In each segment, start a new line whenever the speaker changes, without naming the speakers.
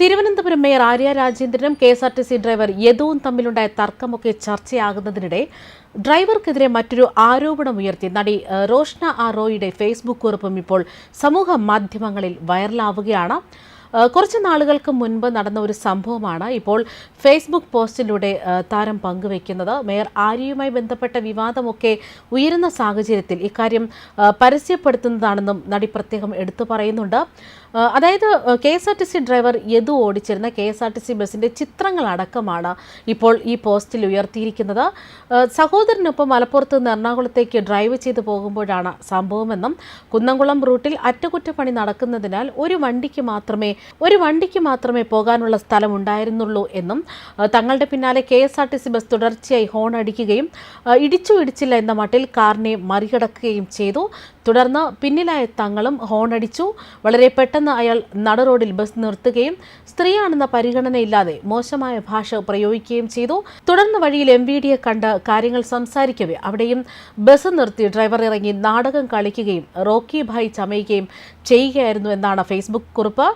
Thiruvananthapuram mayor Arya രാജേന്ദ്രനും K S R T C driver യദുവും തമ്മിലുണ്ടായ തർക്കമൊക്കെ ചർച്ചയാകുന്നതിനിടെ ഡ്രൈവർക്കെതിരെ മറ്റൊരു ആരോപണം ഉയർത്തി. നടി റോഷ്ന ആർ റോയുടെ ഫേസ്ബുക്ക് കുറിപ്പും ഇപ്പോൾ സമൂഹ മാധ്യമങ്ങളിൽ വൈറലാവുകയാണ്. കുറച്ച് നാളുകൾക്ക് മുൻപ് നടന്ന ഒരു സംഭവമാണ് ഇപ്പോൾ ഫേസ്ബുക്ക് പോസ്റ്റിലൂടെ താരം പങ്കുവെക്കുന്നത് മേയർ ആര്യയുമായി ബന്ധപ്പെട്ട വിവാദമൊക്കെ ഉയരുന്ന സാഹചര്യത്തിൽ ഇക്കാര്യം പരസ്യപ്പെടുത്തുന്നതാണെന്നും നടി പ്രത്യേകം എടുത്തു പറയുന്നുണ്ട്. അതായത് K S R T C driver Yadu ഓടിച്ചിരുന്ന K S R T C ബസിന്റെ ചിത്രങ്ങളടക്കമാണ് ഇപ്പോൾ ഈ പോസ്റ്റിൽ ഉയർത്തിയിരിക്കുന്നത്. സഹോദരനൊപ്പം മലപ്പുറത്ത് നിന്ന് എറണാകുളത്തേക്ക് ഡ്രൈവ് ചെയ്തു പോകുമ്പോഴാണ് സംഭവമെന്നും കുന്നംകുളം റൂട്ടിൽ അറ്റകുറ്റപ്പണി നടക്കുന്നതിനാൽ ഒരു വണ്ടിക്ക് മാത്രമേ ഒരു വണ്ടിക്ക് മാത്രമേ പോകാനുള്ള സ്ഥലം ഉണ്ടായിരുന്നുള്ളൂ എന്നും തങ്ങളുടെ പിന്നാലെ K S R T C bus തുടർച്ചയായി ഹോൺ അടിക്കുകയും ഇടിച്ചു ഇടിച്ചില്ല എന്ന മട്ടിൽ കാറിനെ മറികടക്കുകയും ചെയ്തു. തുടർന്ന് പിന്നിലായ തങ്ങളും ഹോണടിച്ചു. വളരെ പെട്ടെന്ന് അയാൾ നട റോഡിൽ ബസ് നിർത്തുകയും സ്ത്രീയാണെന്ന പരിഗണനയില്ലാതെ മോശമായ ഭാഷ പ്രയോഗിക്കുകയും ചെയ്തു. തുടർന്ന് വഴിയിൽ എം വി ഡിയെ കണ്ട് കാര്യങ്ങൾ സംസാരിക്കവേ അവിടെയും ബസ് നിർത്തി ഡ്രൈവർ ഇറങ്ങി നാടകം കളിക്കുകയും റോക്കി ഭായ് ചമയുകയും ചെയ്യുകയായിരുന്നു എന്നാണ് ഫേസ്ബുക്ക് കുറിപ്പ്.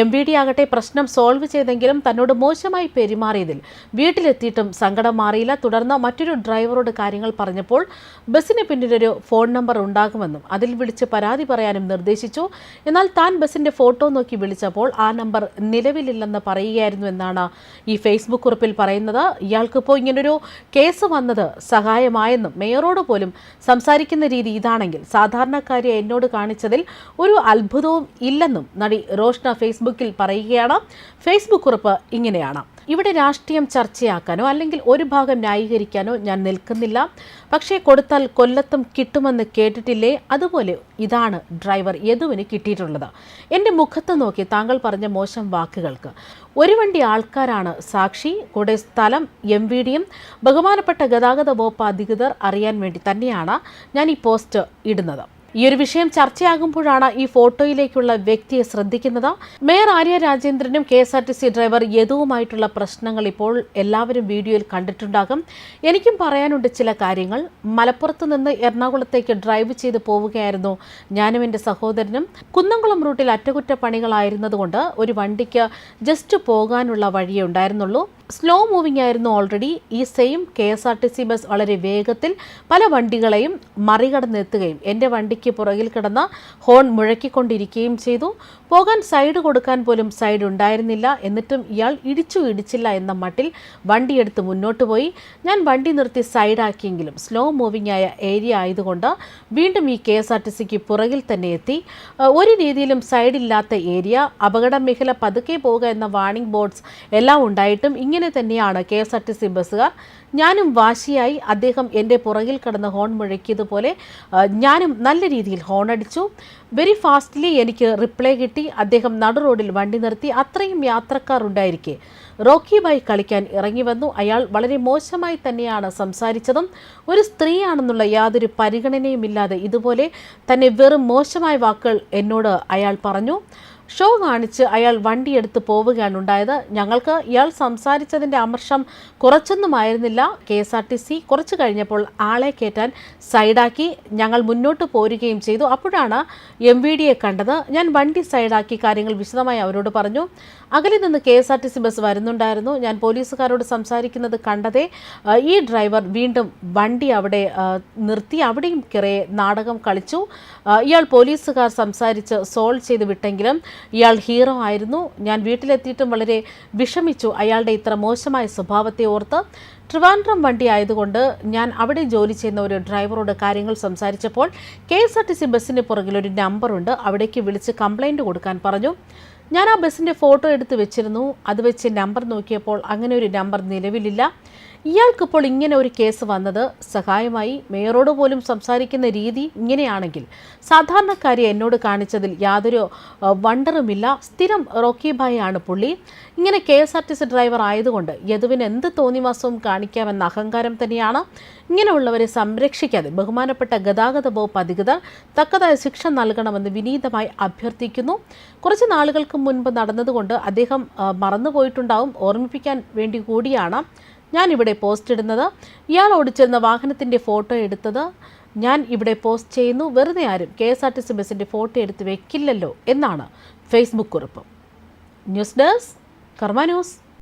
എം വി ഡി ആകട്ടെ പ്രശ്നം സോൾവ് ചെയ്തെങ്കിലും തന്നോട് മോശമായി പെരുമാറിയതിൽ വീട്ടിലെത്തിയിട്ടും സങ്കടം മാറിയില്ല. തുടർന്ന് മറ്റൊരു ഡ്രൈവറോട് കാര്യങ്ങൾ പറഞ്ഞപ്പോൾ ബസ്സിന് പിന്നിലൊരു ഫോൺ നമ്പർ ഉണ്ടാകുമെന്നും അതിൽ വിളിച്ച് പരാതി പറയാനും നിർദ്ദേശിച്ചു. എന്നാൽ താൻ ബസിന്റെ ഫോട്ടോ നോക്കി വിളിച്ചപ്പോൾ ആ നമ്പർ നിലവിലില്ലെന്ന് പറയുകയായിരുന്നു എന്നാണ് ഈ ഫേസ്ബുക്ക് കുറിപ്പിൽ പറയുന്നത്. ഇയാൾക്കിപ്പോൾ ഇങ്ങനൊരു കേസ് വന്നത് സഹായമായെന്നും മേയറോട് പോലും സംസാരിക്കുന്ന രീതി ഇതാണെങ്കിൽ സാധാരണക്കാരെ എന്നോട് കാണിച്ചതിൽ ഒരു അത്ഭുതവും ഇല്ലെന്നും നടി റോഷ്ന ഫേസ്ബുക്കിൽ പറയുകയാണ്. ഫേസ്ബുക്ക് കുറിപ്പ് ഇങ്ങനെയാണ്. ഇവിടെ രാഷ്ട്രീയം ചർച്ചയാക്കാനോ അല്ലെങ്കിൽ ഒരു ഭാഗം ന്യായീകരിക്കാനോ ഞാൻ നിൽക്കുന്നില്ല. പക്ഷേ കൊടുത്താൽ കൊല്ലത്തും കിട്ടുമെന്ന് കേട്ടിട്ടില്ലേ? അതുപോലെ ഇതാണ് ഡ്രൈവർ യദുവിന് കിട്ടിയിട്ടുള്ളത്. എന്റെ മുഖത്ത് നോക്കി താങ്കൾ പറഞ്ഞ മോശം വാക്കുകൾക്ക്. ഒരു വണ്ടി ആൾക്കാരാണ് സാക്ഷി. കൂടെ സ്ഥലം എം വി ഡിയും. ബഹുമാനപ്പെട്ട ഗതാഗത വകുപ്പ് അധികൃതർ അറിയാൻ വേണ്ടി തന്നെയാണ് ഞാൻ ഈ പോസ്റ്റ് ഇടുന്നത്. ഈ ഒരു വിഷയം ചർച്ചയാകുമ്പോഴാണ് ഈ ഫോട്ടോയിലേക്കുള്ള വ്യക്തിയെ ശ്രദ്ധിക്കുന്നത്. Mayor Arya രാജേന്ദ്രനും K S R T C driver യദുവുമായിട്ടുള്ള പ്രശ്നങ്ങൾ ഇപ്പോൾ എല്ലാവരും വീഡിയോയിൽ കണ്ടിട്ടുണ്ടാകും. എനിക്കും പറയാനുണ്ട് ചില കാര്യങ്ങൾ. മലപ്പുറത്ത് നിന്ന് എറണാകുളത്തേക്ക് ഡ്രൈവ് ചെയ്ത് പോവുകയായിരുന്നു ഞാനും എന്റെ സഹോദരനും. കുന്നംകുളം റൂട്ടിൽ അറ്റകുറ്റപ്പണികളായിരുന്നതുകൊണ്ട് ഒരു വണ്ടിക്ക് ജസ്റ്റ് പോകാനുള്ള വഴിയേ ഉണ്ടായിരുന്നുള്ളൂ. സ്ലോ മൂവിംഗ് ആയിരുന്നു ഓൾറെഡി ഈ same K S R T C bus വളരെ വേഗത്തിൽ പല വണ്ടികളെയും മറികടന്നെത്തുകയും എന്റെ വണ്ടിക്ക് പുറകിൽ കിടന്ന ഹോൺ മുഴക്കിക്കൊണ്ടിരിക്കുകയും ചെയ്തു. പോകാൻ സൈഡ് കൊടുക്കാൻ പോലും സൈഡ് ഉണ്ടായിരുന്നില്ല. എന്നിട്ടും ഇയാൾ ഇടിച്ചു ഇടിച്ചില്ല എന്ന മട്ടിൽ വണ്ടിയെടുത്ത് മുന്നോട്ട് പോയി. ഞാൻ വണ്ടി നിർത്തി സൈഡാക്കിയെങ്കിലും സ്ലോ മൂവിംഗ് ആയ ഏരിയ ആയതുകൊണ്ട് വീണ്ടും ഈ കെ എസ് ആർ ടി സിക്ക് പുറകിൽ തന്നെ എത്തി. ഒരു രീതിയിലും സൈഡില്ലാത്ത ഏരിയ അപകട മേഖല പതുക്കെ പോവുക എന്ന വാർണിംഗ് ബോർഡ്സ് എല്ലാം ഉണ്ടായിട്ടും ഇങ്ങനെ തന്നെയാണ് K S R T C ബസ്സുകാർ. ഞാനും വാശിയായി അദ്ദേഹം എന്റെ പുറകിൽ കിടന്ന് ഹോൺ മുഴക്കിയതുപോലെ ഞാനും നല്ല രീതിയിൽ ഹോൺ അടിച്ചു. വെരി ഫാസ്റ്റ്ലി എനിക്ക് റിപ്ലൈ കിട്ടി. അദ്ദേഹം നടു റോഡിൽ വണ്ടി നിർത്തി. അത്രയും യാത്രക്കാർ ഉണ്ടായിരിക്കെ. റോക്കി ബായി കളിക്കാൻ ഇറങ്ങി വന്നു. അയാൾ വളരെ മോശമായി തന്നെയാണ് സംസാരിച്ചതും. ഒരു സ്ത്രീയാണെന്നുള്ള യാതൊരു പരിഗണനയുമില്ലാതെ ഇതുപോലെ തന്നെ വെറും മോശമായ വാക്കുകൾ എന്നോട് അയാൾ പറഞ്ഞു. ഷോ കാണിച്ച് അയാൾ വണ്ടിയെടുത്ത് പോവുകയാണ് ഉണ്ടായത് ഞങ്ങൾക്ക് ഇയാൾ സംസാരിച്ചതിന്റെ അമർഷം കുറച്ചൊന്നുമായിരുന്നില്ല. K S R T C കുറച്ച് കഴിഞ്ഞപ്പോൾ ആളെ കയറ്റാൻ സൈഡാക്കി ഞങ്ങൾ മുന്നോട്ട് പോരുകയും ചെയ്തു. അപ്പോഴാണ് എം വി ഡിയെ കണ്ടത്. ഞാൻ വണ്ടി സൈഡാക്കി കാര്യങ്ങൾ വിശദമായി അവരോട് പറഞ്ഞു. അകലെ നിന്ന് K S R T C bus വരുന്നുണ്ടായിരുന്നു. ഞാൻ പോലീസുകാരോട് സംസാരിക്കുന്നത് കണ്ടതേ ഈ ഡ്രൈവർ വീണ്ടും വണ്ടി അവിടെ നിർത്തി അവിടെയും കിറേ നാടകം കളിച്ചു. ഇയാൾ പോലീസുകാർ സംസാരിച്ച് സോൾവ് ചെയ്ത് വിട്ടെങ്കിലും ഇയാൾ ഹീറോ ആയിരുന്നു. ഞാൻ വീട്ടിലെത്തിയിട്ടും വളരെ വിഷമിച്ചു. അയാളുടെ ഇത്ര മോശമായ സ്വഭാവത്തെ ഓർത്ത് ട്രിവാൻഡ്രം വണ്ടി ആയതുകൊണ്ട് ഞാൻ അവിടെ ജോലി ചെയ്യുന്ന ഒരു ഡ്രൈവറോട് കാര്യങ്ങൾ സംസാരിച്ചപ്പോൾ K S R T C ബസ്സിന് പുറകിൽ ഒരു നമ്പറുണ്ട് അവിടേക്ക് വിളിച്ച് കംപ്ലൈന്റ് കൊടുക്കാൻ പറഞ്ഞു. ഞാൻ ആ ബസ്സിന്റെ ഫോട്ടോ എടുത്ത് വെച്ചിരുന്നു. അത് വെച്ച് നമ്പർ നോക്കിയപ്പോൾ അങ്ങനെ ഒരു നമ്പർ നിലവിലില്ല. ഇയാൾക്കിപ്പോൾ ഇങ്ങനെ ഒരു കേസ് വന്നത് സഹായമായി മേയറോട് പോലും സംസാരിക്കുന്ന രീതി ഇങ്ങനെയാണെങ്കിൽ സാധാരണക്കാരി എന്നോട് കാണിച്ചതിൽ യാതൊരു വണ്ടറുമില്ല. സ്ഥിരം റോക്കി ഭായ് ആണ് പുള്ളി. ഇങ്ങനെ K S R T C driver ആയതുകൊണ്ട് യദുവിന് എന്ത് തോന്നിവാസവും കാണിക്കാമെന്ന അഹങ്കാരം തന്നെയാണ് ഇങ്ങനെയുള്ളവരെ സംരക്ഷിക്കാതെ ബഹുമാനപ്പെട്ട ഗതാഗത വകുപ്പ് അധികൃതർ തക്കതായ ശിക്ഷ നൽകണമെന്ന് വിനീതമായി അഭ്യർത്ഥിക്കുന്നു. കുറച്ച് നാളുകൾക്ക് മുൻപ് നടന്നതുകൊണ്ട് അദ്ദേഹം മറന്നുപോയിട്ടുണ്ടാവും. ഓർമ്മിപ്പിക്കാൻ വേണ്ടി കൂടിയാണ്. ഞാനിവിടെ പോസ്റ്റ് ഇടുന്നത്. ഇയാൾ ഓടിച്ചിരുന്ന വാഹനത്തിന്റെ ഫോട്ടോ എടുത്തത്. ഞാൻ ഇവിടെ പോസ്റ്റ് ചെയ്യുന്നു. വെറുതെ ആരും K S R T C ബസ്സിന്റെ ഫോട്ടോ എടുത്ത് വെക്കില്ലല്ലോ എന്നാണ് ഫേസ്ബുക്ക് കുറിപ്പ്. News desk Karma news.